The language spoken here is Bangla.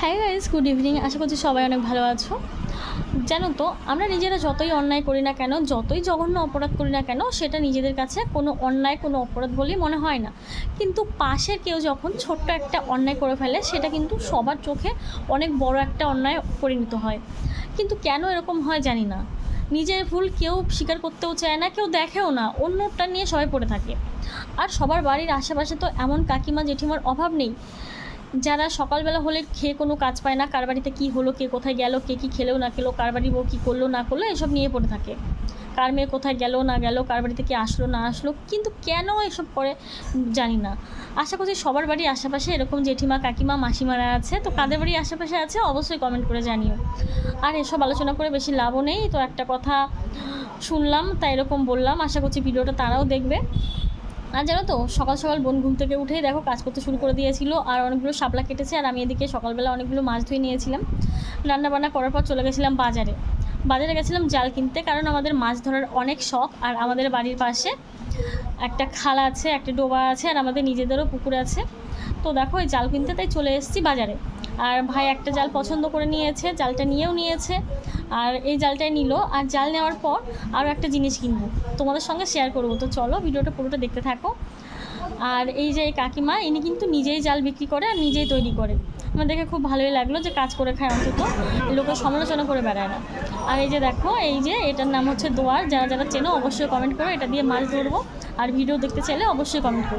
হ্যাঁ গাইজ গুড ইভিনিং আশা করছি সবাই অনেক ভালো আছো। জানো তো, আমরা নিজেরা যতই অন্যায় করি না কেন, যতই জঘন্য অপরাধ করি না কেন, সেটা নিজেদের কাছে কোনো অন্যায়, কোনো অপরাধ বলেই মনে হয় না। কিন্তু পাশের কেউ যখন ছোট্ট একটা অন্যায় করে ফেলে, সেটা কিন্তু সবার চোখে অনেক বড় একটা অন্যায় পরিণত হয়। কিন্তু কেন এরকম হয় জানি না। নিজের ভুল কেউ স্বীকার করতেও চায় না, কেউ দেখেও না। অন্যটা নিয়ে সবাই পড়ে থাকে। আর সবার বাড়ির আশেপাশে তো এমন কাকিমা, জেঠিমার অভাব নেই। যারা সকালবেলা হলে খেয়ে কোনো কাজ পায় না, কার বাড়িতে কী হলো, কে কোথায় গেল, কে কী খেলেও না খেলো, কার বাড়ি বউ কী করল, না করল, এসব নিয়ে পড়ে থাকে। কার মেয়ে কোথায় গেল, না গেল, কার বাড়িতে কি আসলো, না আসলো, কিন্তু কেন এসব করে জানি না। আশা করছি সবার বাড়ির আশেপাশে এরকম জেঠিমা, কাকিমা, মাসিমারা আছে, তো কাদের বাড়ির আশেপাশে আছে অবশ্যই কমেন্ট করে জানিও। আর এসব আলোচনা করে বেশি লাভও নেই, তো একটা কথা শুনলাম, তাই এরকম বললাম, আশা করছি ভিডিওটা তারাও দেখবে। আর জানো তো, সকাল সকাল বোন ঘুম থেকে উঠেই দেখো কাজ করতে শুরু করে দিয়েছিল, আর অনেকগুলো শাপলা কেটেছে, আর আমি এদিকে সকালবেলা অনেকগুলো মাছ ধুয়ে নিয়েছিলাম। রান্না বান্না করার পর চলে গেছিলাম বাজারে। বাজারে গেছিলাম জাল কিনতে, কারণ আমাদের মাছ ধরার অনেক শখ, আর আমাদের বাড়ির পাশে একটা খাল আছে, একটা ডোবা আছে, আর আমাদের নিজেদেরও পুকুর আছে। তো দেখো এই জাল কিনতে তাই চলে এসেছি বাজারে। আর ভাই একটা জাল পছন্দ করে নিয়েছে, জালটা নিয়েও নিয়েছে, আর এই জালটাই নিল। আর জাল নেওয়ার পর আরও একটা জিনিস কিনবো, তোমাদের সঙ্গে শেয়ার করব। তো চলো ভিডিওটা পুরোটা দেখতে থাকো। আর এই যে কাকিমা, ইনি কিন্তু নিজেই জাল বিক্রি করে আর নিজেই তৈরি করে। আমার দেখে খুব ভালোই লাগল যে কাজ করে খায় অন্তত লোকের সমালোচনা করে বেড়ায় না। আর এই যে দেখো, এই যে এটার নাম হচ্ছে দোয়ার, যারা যারা চেনো অবশ্যই কমেন্ট করো, এটা দিয়ে মাছ ধরবো। আর ভিডিও দেখতে চাইলে অবশ্যই কমেন্ট করো।